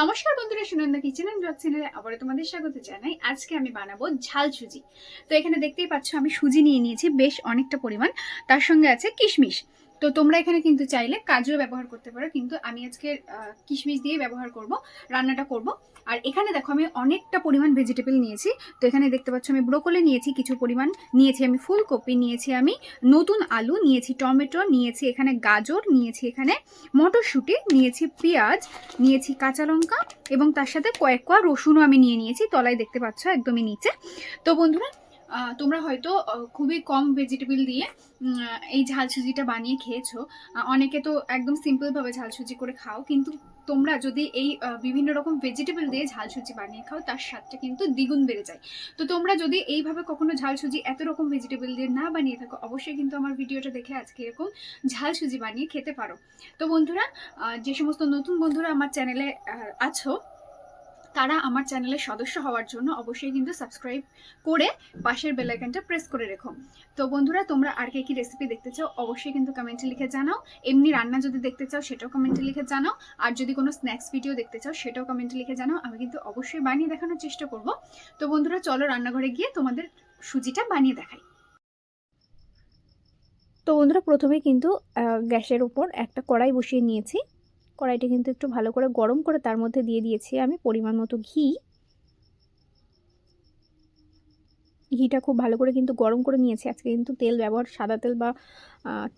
নমস্কার বন্ধুরা, Sunanda kitchen and blog চ্যানেলে আবারও তোমাদের স্বাগত জানাই। আজকে আমি বানাবো ঝাল সুজি। তো এখানে দেখতেই পাচ্ছ, আমি সুজি নিয়ে নিয়েছি বেশ অনেকটা পরিমাণ। তার সঙ্গে আছে কিশমিশ। তো তোমরা এখানে কিন্তু চাইলে কাজুও ব্যবহার করতে পারো, কিন্তু আমি আজকে কিশমিশ দিয়ে ব্যবহার করব, রান্নাটা করব। আর এখানে দেখো আমি অনেকটা পরিমাণ ভেজিটেবল নিয়েছি, তো এখানে দেখতে পাচ্ছ আমি ব্রোকলি নিয়েছি, কিছু পরিমাণ নিয়েছি আমি, ফুলকপি নিয়েছি আমি, নতুন আলু নিয়েছি, টমেটো নিয়েছি, এখানে গাজর নিয়েছি, এখানে মটরশুঁটি নিয়েছি, পেঁয়াজ নিয়েছি, কাঁচা লঙ্কা এবং তার সাথে কয়েক কোয়া রসুনও আমি নিয়ে নিয়েছি, তলায় দেখতে পাচ্ছ একদমই নিচে। তো বন্ধুরা তোমরা হয়তো খুবই কম ভেজিটেবল দিয়ে এই ঝাল সুজিটা বানিয়ে খেয়েছো। অনেকে তো একদম সিম্পলভাবে ঝাল সুজি করে খাও, কিন্তু তোমরা যদি এই বিভিন্ন রকম ভেজিটেবল দিয়ে ঝাল সুজি বানিয়ে খাও, তার স্বাদটা কিন্তু দ্বিগুণ বেড়ে যায়। তো তোমরা যদি এইভাবে কখনো ঝাল সুজি এত রকম ভেজিটেবল দিয়ে না বানিয়ে থাকো, অবশ্যই কিন্তু আমার ভিডিওটা দেখে আজকে এরকম ঝাল সুজি বানিয়ে খেতে পারো। তো বন্ধুরা যে সমস্ত নতুন বন্ধুরা আমার চ্যানেলে আছো তারা আমার চ্যানেলের সদস্য হওয়ার জন্য অবশ্যই কিন্তু সাবস্ক্রাইব করে পাশের বেল আইকনটা প্রেস করে রেখো। তো বন্ধুরা, তোমরা আর কে কি রেসিপি দেখতে চাও অবশ্যই কিন্তু কমেন্টে লিখে জানাও। এমনি রান্না যদি দেখতে চাও সেটাও কমেন্টে লিখে জানাও। আর যদি কোনো স্ন্যাক্স ভিডিও দেখতে চাও সেটাও কমেন্টে লিখে জানাও। আমি কিন্তু অবশ্যই বানিয়ে দেখানোর চেষ্টা করব। তো বন্ধুরা, চলো রান্নাঘরে গিয়ে তোমাদের সুজিটা বানিয়ে দেখাই। তো বন্ধুরা, প্রথমে কিন্তু গ্যাসের উপর একটা কড়াই বসিয়ে নিয়েছি। কড়াইটা কিন্তু একটু ভালো করে গরম করে তার মধ্যে দিয়ে দিয়েছি আমি পরিমাণ মতো ঘি। ঘিটা খুব ভালো করে কিন্তু গরম করে নিয়েছি। আজকে কিন্তু তেল ব্যবহার, সাদা তেল বা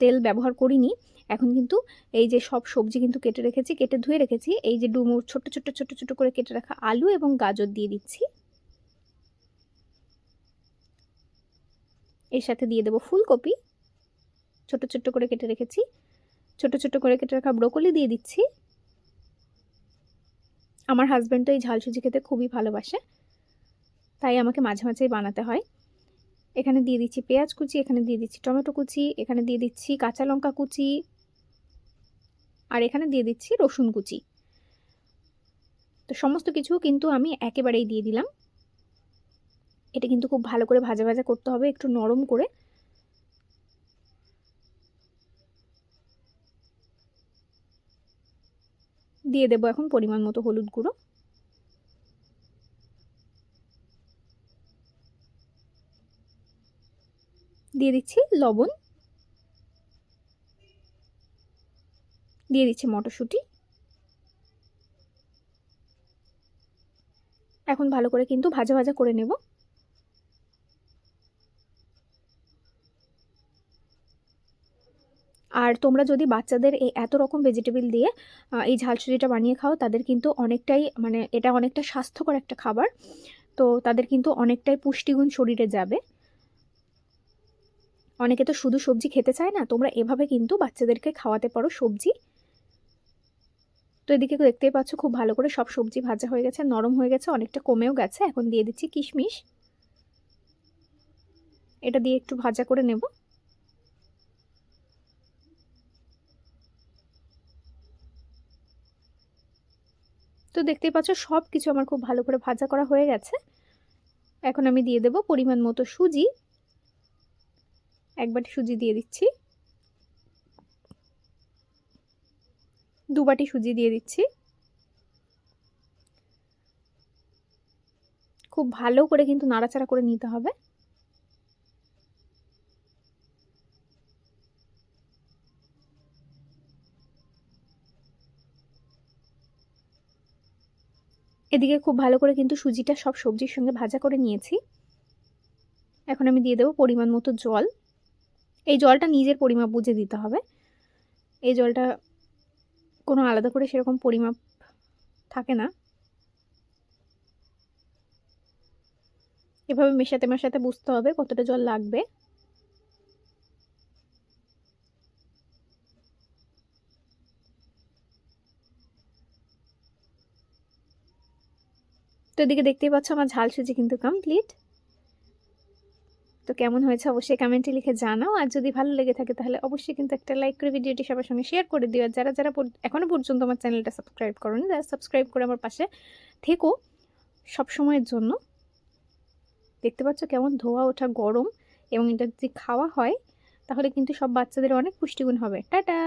তেল ব্যবহার করিনি। এখন কিন্তু এই যে সব সবজি কিন্তু কেটে রেখেছি, কেটে ধুয়ে রেখেছি। এই যে ডুমুর ছোট ছোট ছোট ছোট করে কেটে রাখা আলু এবং গাজর দিয়ে দিচ্ছি। এর সাথে দিয়ে দেবো ফুলকপি। ছোট ছোট করে কেটে রেখেছি। ছোট ছোট করে কেটে রাখা ব্রোকলি দিয়ে দিচ্ছি। আমার হাজব্যান্ড তো এই ঝাল সুজি খেতে খুবই ভালোবাসে, তাই আমাকে মাঝে মাঝেই বানাতে হয়। এখানে দিয়ে দিচ্ছি পেঁয়াজ কুচি, এখানে দিয়ে দিচ্ছি টমেটো কুচি, এখানে দিয়ে দিচ্ছি কাঁচা লঙ্কা কুচি, আর এখানে দিয়ে দিচ্ছি রসুন কুচি। তো সমস্ত কিছু কিন্তু আমি একেবারেই দিয়ে দিলাম। এটা কিন্তু খুব ভালো করে ভাজা ভাজা করতে হবে, একটু নরম করে। দিয়ে দেবো এখন পরিমাণ মতো হলুদ গুঁড়ো। দিয়ে দিচ্ছি লবণ। দিয়ে দিচ্ছি মটরশুঁটি। এখন ভালো করে কিন্তু ভাজা ভাজা করে নেব। আর তোমরা যদি বাচ্চাদের এই এত রকম ভেজিটেবল দিয়ে এই ঝাল সুজিটা বানিয়ে খাও, তাদের কিন্তু অনেকটাই মানে এটা অনেকটা স্বাস্থ্যকর একটা খাবার। তো তাদের কিন্তু অনেকটাই পুষ্টিগুণ শরীরে যাবে। অনেকে তো শুধু সবজি খেতে চায় না, তোমরা এভাবে কিন্তু বাচ্চাদেরকে খাওয়াতে পারো সবজি। তো এদিকে দেখতেই পাচ্ছ, খুব ভালো করে সব সবজি ভাজা হয়ে গেছে, নরম হয়ে গেছে, অনেকটা কমেও গেছে। এখন দিয়ে দিচ্ছি কিশমিশ। এটা দিয়ে একটু ভাজা করে নেব। তো দেখতেই পাচ্ছ সব কিছু আমার খুব ভালো করে ভাজা করা হয়ে গেছে। এখন আমি দিয়ে দেব পরিমাণ মতো সুজি। এক বাটি সুজি দিয়ে দিচ্ছি। দু বাটি সুজি দিয়ে দিচ্ছি। খুব ভালো করে কিন্তু নাড়াচাড়া করে নিতে হবে। এদিকে খুব ভালো করে কিন্তু সুজিটা সব সবজির সঙ্গে ভাজা করে নিয়েছি। এখন আমি দিয়ে দেবো পরিমাণ মতো জল। এই জলটা নিজের পরিমাপ বুঝে দিতে হবে। এই জলটা কোনো আলাদা করে সেরকম পরিমাপ থাকে না। এভাবে মেশাতে মেশাতে বুঝতে হবে কতটা জল লাগবে। তো এদিকে দেখতেই পাচ্ছ আমার ঝাল সুজি কিন্তু কমপ্লিট তো কেমন হয়েছে অবশ্যই কমেন্টে লিখে জানাও। আর যদি ভালো লেগে থাকে তাহলে অবশ্যই কিন্তু একটা লাইক করে ভিডিওটি সবার সঙ্গে শেয়ার করে দিও। আর যারা যারা এখনও পর্যন্ত আমার চ্যানেলটা সাবস্ক্রাইব করোনি, তারা সাবস্ক্রাইব করে আমার পাশে থেকো সব সময়ের জন্য। দেখতে পাচ্ছ কেমন ধোয়া ওঠা গরম এবং এটা যদি খাওয়া হয়, তাহলে কিন্তু সব বাচ্চাদের অনেক পুষ্টিগুণ হবে। টাটা!